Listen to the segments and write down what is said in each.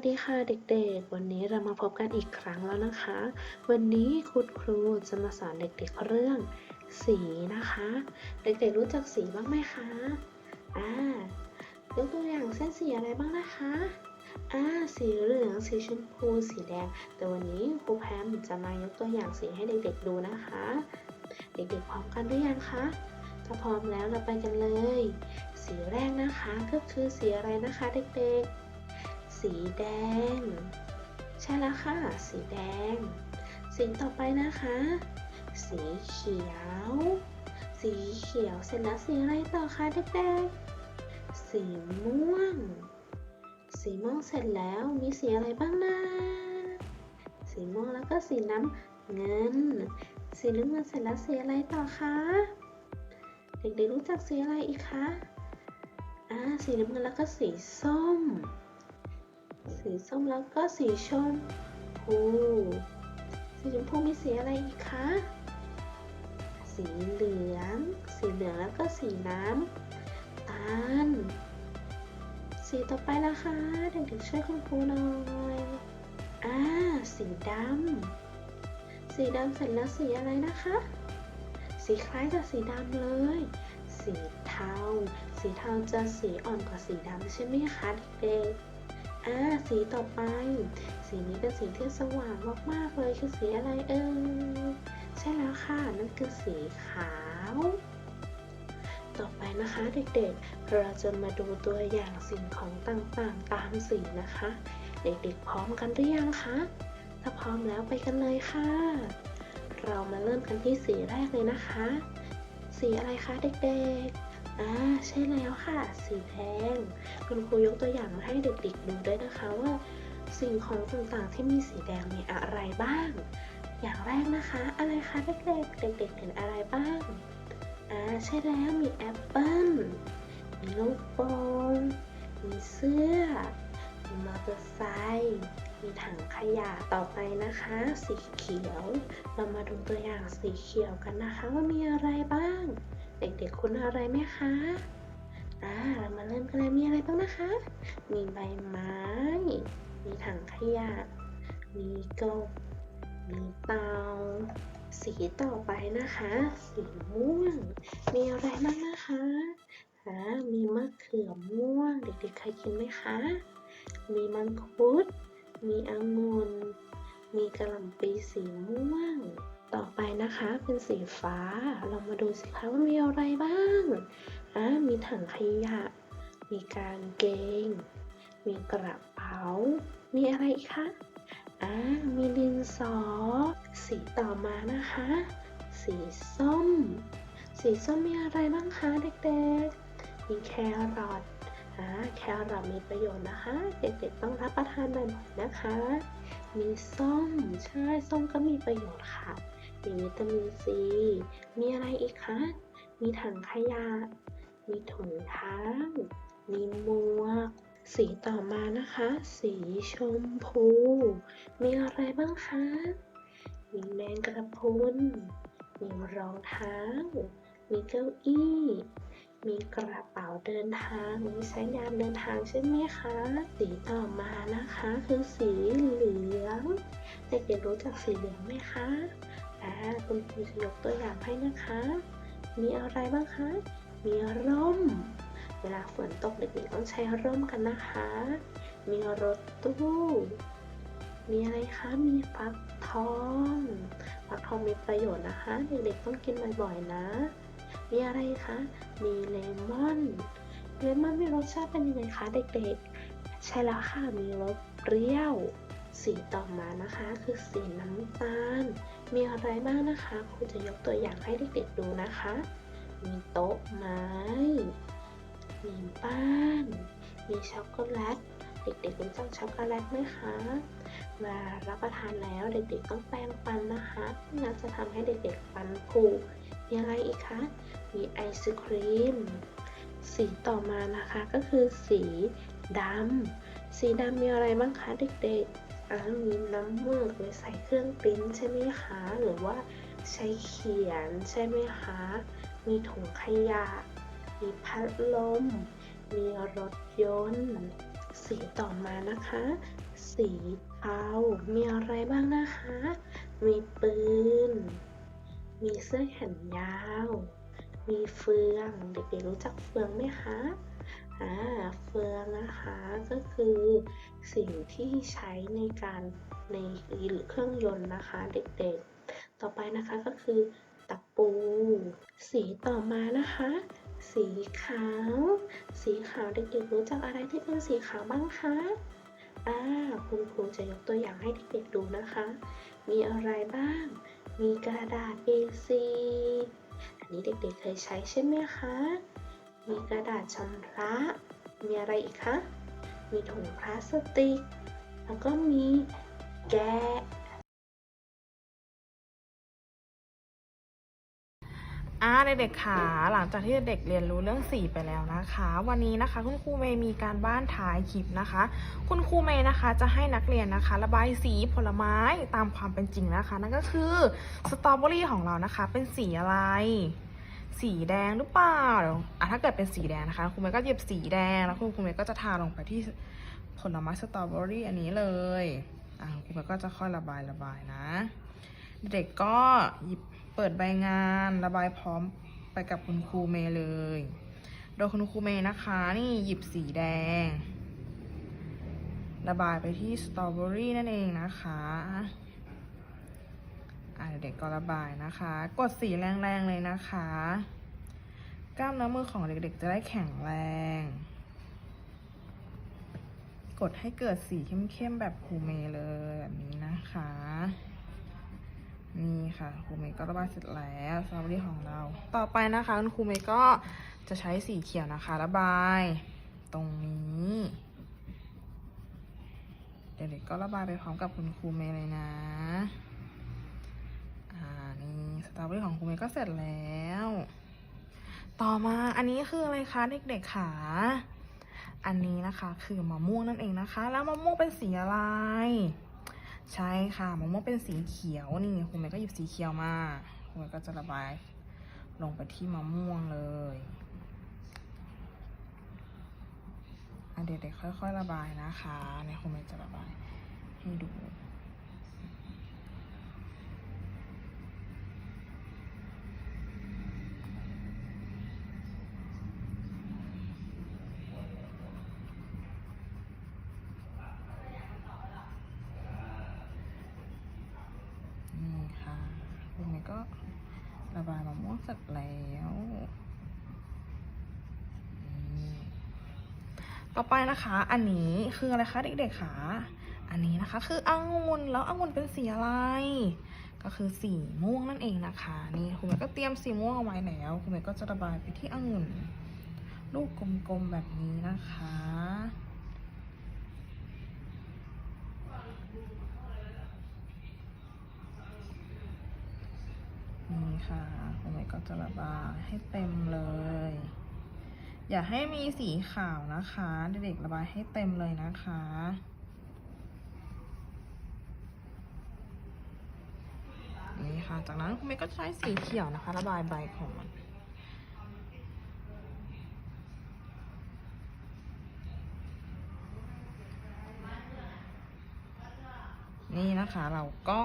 วัสดีค่ะเด็กๆ วันนี้เรามาพบกันอีกครั้งแล้วนะคะ วันนี้คุณครูจะมาสอนเด็กๆเรื่องสีนะคะ เด็กๆรู้จักสีบ้างไหมคะ อ่ายกตัวอย่างเส้นสีอะไรบ้างนะคะ อ่า สีเหลือง สีชมพู สีแดง แต่วันนี้ครูแพมจะมายกตัวอย่างสีให้เด็กๆดูนะคะ เด็กๆพร้อมกันหรือยังคะ ถ้าพร้อมแล้วเราไปกันเลย สีแรกนะคะก็คือสีอะไรนะคะ เด็กๆ สีแดง ใช่แล้วค่ะ สีแดง สีต่อไปนะคะ สีเขียว สีเขียวเสร็จแล้วสีอะไรต่อคะเด็กๆ สีม่วง สีม่วงเสร็จแล้วมีสีอะไรบ้างนะสีม่วงแล้วก็สีน้ำเงิน สีน้ำเงินเสร็จแล้วสีอะไรต่อคะเด็กๆรู้จักสีอะไรอีกคะอ่าสีน้ำเงินแล้วก็สีส้ม สีส้มแล้วก็สีชมพูสีชมพูมีสีอะไรอีกคะ สีเหลือง สีเหลืองแล้วก็สีน้ำตาล สีต่อไปนะคะเด็กๆช่วยคุณครูหน่อยอ่าสีดำ สีดำเสร็จแล้วสีอะไรนะคะ สีคล้ายกับสีดำเลย สีเทา สีเทาจะสีอ่อนกว่าสีดำใช่ไหมคะเด็กๆ อ่าสีต่อไป สีนี้เป็นสีที่สว่างมากๆเลยคือสีอะไรเอ่ยใช่แล้วค่ะนั่นคือสีขาว ต่อไปนะคะเด็กๆ เราจะมาดูตัวอย่างสิ่งของต่างๆ ตามสีนะคะ เด็กๆพร้อมกันหรือยังคะถ้าพร้อมแล้วไปกันเลยค่ะ เรามาเริ่มกันที่สีแรกเลยนะคะ สีอะไรคะเด็กๆ อ่าใช่แล้วค่ะ สีแดงคุณครูยกตัวอย่างมาให้เด็กๆดูด้วยนะคะว่า สิ่งของต่างๆที่มีสีแดงมีอะไรบ้าง อย่างแรกนะคะ อะไรคะเด็กๆ เด็กๆเห็นอะไรบ้างอ่าใช่แล้วมีแอปเปิ้ลมีลูกโป่งมีเสื้อ มีมอเตอร์ไซค์มีถังขยะต่อไปนะคะ สีเขียว เรามาดูตัวอย่างสีเขียวกันนะคะว่ามีอะไรบ้าง เด็กๆคุ้นอะไรไหมคะอ่าเรามาเริ่มกันเลยมีอะไรบ้างนะคะ มีใบไม้ มีถังขยะ มีกบมีเตา สีต่อไปนะคะ สีม่วง มีอะไรบ้างนะคะอ่ามีมะเขือม่วง เด็กๆเคยกินไหมคะ มีมังคุด มีองุ่น มีกระหล่ำปีสีม่วง ต่อไปนะคะเป็นสีฟ้า เรามาดูสิคะว่ามีอะไรบ้างอ่ามีถังขยะ มีกางเกง มีกระเป๋า มีอะไรอีกคะอ่ามีดินสอ สีต่อมานะคะ สีส้ม สีส้มมีอะไรบ้างคะเด็กๆ มีแครอทอ่าแครอทมีประโยชน์นะคะ เด็กๆต้องรับประทานบ่อยๆนะคะ มีส้ม ใช่ ส้มก็มีประโยชน์ค่ะ มีวิตามินซี มีอะไรอีกคะ มีถังขยะ มีถุงเท้า มีหมวก สีต่อมานะคะ สีชมพู มีอะไรบ้างคะ มีแมงกระพุน มีรองเท้า มีเก้าอี้ มีกระเป๋าเดินทาง มีใช้ยามเดินทางใช่ไหมคะ สีต่อมานะคะ คือสีเหลืองเด็กๆรู้จักสีเหลืองไหมคะ อ่าคุณครูจะยกตัวอย่างให้นะคะ มีอะไรบ้างคะ มีร่ม เวลาฝนตกเด็กๆต้องใช้ร่มกันนะคะ มีรถตู้ มีอะไรคะ มีฟักทองฟักทองมีประโยชน์นะคะ เด็กๆต้องกินบ่อยๆนะ มีอะไรคะ มีเลมอน เลมอนมีรสชาติเป็นยังไงคะเด็กๆ ใช่แล้วค่ะ มีรสเปรี้ยว สีต่อมานะคะ คือสีน้ำตาล มีอะไรบ้างนะคะครูจะยกตัวอย่างให้เด็กๆดูนะคะ มีโต๊ะไม้ มีบ้าน มีช็อกโกแลต เด็กๆรู้จักช็อกโกแลตไหมคะเวลารับประทานแล้วเด็กๆต้องแปรงฟันนะคะไม่นจะทำให้เด็กๆฟันผุมีอะไรอีกคะ มีไอศครีม สีต่อมานะคะก็คือสีดำ สีดำมีอะไรบ้างคะเด็กๆ มีน้ำมือกไว้ใส่เครื่องปริ้นใช่ไหมคะ หรือว่าใช้เขียนใช่ไหมคะ มีถุงขยะ มีพัดลม มีรถยนต์ สีต่อมานะคะ สีเทา มีอะไรบ้างนะคะ มีปืน มีเสื้อแขนยาว มีเฟือง เด็กๆรู้จักเฟืองไหมคะ อ่าเฟืองนะคะก็คือสิ่งที่ใช้ในการในเครื่องยนต์นะคะเด็กๆ ต่อไปนะคะก็คือตะปู สีต่อมานะคะ สีขาว สีขาวเด็กๆรู้จักอะไรที่เป็นสีขาวบ้างคะอ่าคุณครูจะยกตัวอย่างให้เด็กๆดูนะคะ มีอะไรบ้าง มีกระดาษ A4 อันนี้เด็กๆเคยใช้ใช่ไหมคะ มีกระดาษชำระ มีอะไรอีกคะ มีถุงพลาสติก แล้วก็มีแกะอ่าเด็กๆค่ะหลังจากที่เด็กเรียนรู้เรื่องสีไปแล้วนะคะ วันนี้นะคะคุณครูเมย์มีการบ้านท้ายคลิปนะคะ คุณครูเมย์นะคะจะให้นักเรียนนะคะ ระบายสีผลไม้ตามความเป็นจริงนะคะ นั่นก็คือสตรอเบอรี่ของเรานะคะ เป็นสีอะไร สีแดงหรือเปล่าอะถ้าเกิดเป็นสีแดงนะคะครูเมย์ก็หยิบสีแดงแล้วคุณครูเมย์ก็จะทาลงไปที่ผลไม้สตรอเบอรี่อันนี้เลยอะครูเมย์ก็จะค่อยระบายระบายนะ เด็กก็หยิบเปิดใบงานระบายพร้อมไปกับคุณครูเมย์เลย โดยคุณครูเมย์นะคะนี่หยิบสีแดง ระบายไปที่สตรอเบอรี่นั่นเองนะคะ อะเด็กๆก็ระบายนะคะ กดสีแรงๆเลยนะคะ กล้ามเนื้อมือของเด็กๆ จะได้แข็งแรง กดให้เกิดสีเข้มๆแบบครูเมเลยแบบนี้นะคะ นี่ค่ะครูเมก็ระบายเสร็จแล้วสตรอเบอรี่ของเรา ต่อไปนะคะคุณครูเมก็จะใช้สีเขียวนะคะ ระบาย ตรงนี้เด็กๆก็ระบายไปพร้อมกับคุณครูเมย์เลยนะ อ่านี่สตรอ เบอรี่ของครูเมย์ก็เสร็จแล้ว ต่อมาอันนี้คืออะไรคะเด็กๆค่ะอันนี้นะคะคือมะม่วงนั่นเองนะคะ แล้วมะม่วงเป็นสีอะไร ใช่ค่ะมะม่วงเป็นสีเขียวนี่คุณแม่ก็หยิบสีเขียวมาคุณแม่ก็จะระบายลงไปที่มะม่วงเลยเด็กๆค่อย ๆ ระบายนะคะเนี่ยคุณแม่จะระบายให้ดู นี่ค่ะคุณแม่ก็ระบายมะม่วงเสร็จแล้ว ต่อไปนะคะ อันนี้คืออะไรคะเด็กๆคะอันนี้นะคะคือองุ่นแล้วองุ่นเป็นสีอะไร ก็คือสีม่วงนั่นเองนะคะ นี่คุณแม่ก็เตรียมสีม่วงเอาไว้แล้วคุณแม่ก็จะระบายไปที่องุ่นลูกกลมๆแบบนี้นะคะ นี่ ค่ะคุณแม่ก็จะระบายให้เต็มเลย อย่าให้มีสีขาวนะคะ เด็กๆระบายให้เต็มเลยนะคะนี่ค่ะ จากนั้นคุณแม่ก็ใช้สีเขียวนะคะ ระบายใบของมันนี่นะคะเราก็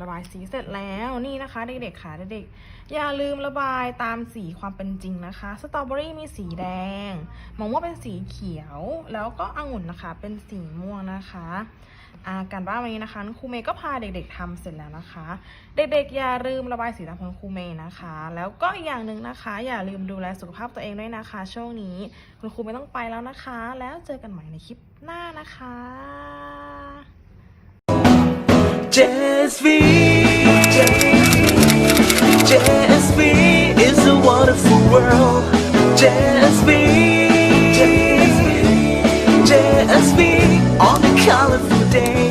ระบายสีเสร็จแล้วนี่นะคะเด็กๆค่ะเด็กๆอย่าลืมระบายตามสีความเป็นจริงนะคะสตรอเบอรี่มีสีแดงมองว่าเป็นสีเขียว แล้วก็องุ่นนะคะ เป็นสีม่วงนะคะการบ้านวันนี้นะคะครูเมย์ก็พาเด็กๆทำเสร็จแล้วนะคะ เด็กๆ อย่าลืมระบายสีตามคุณครูเมย์นะคะ แล้วก็อีกอย่างหนึ่งนะคะ อย่าลืมดูแลสุขภาพตัวเองด้วยนะคะ ช่วงนี้คุณครูไม่ต้องไปแล้วนะคะ แล้วเจอกันใหม่ในคลิปหน้านะคะ Jazz be, Jazz be is a wonderful world. Jazz be, Jazz be on a colorful day.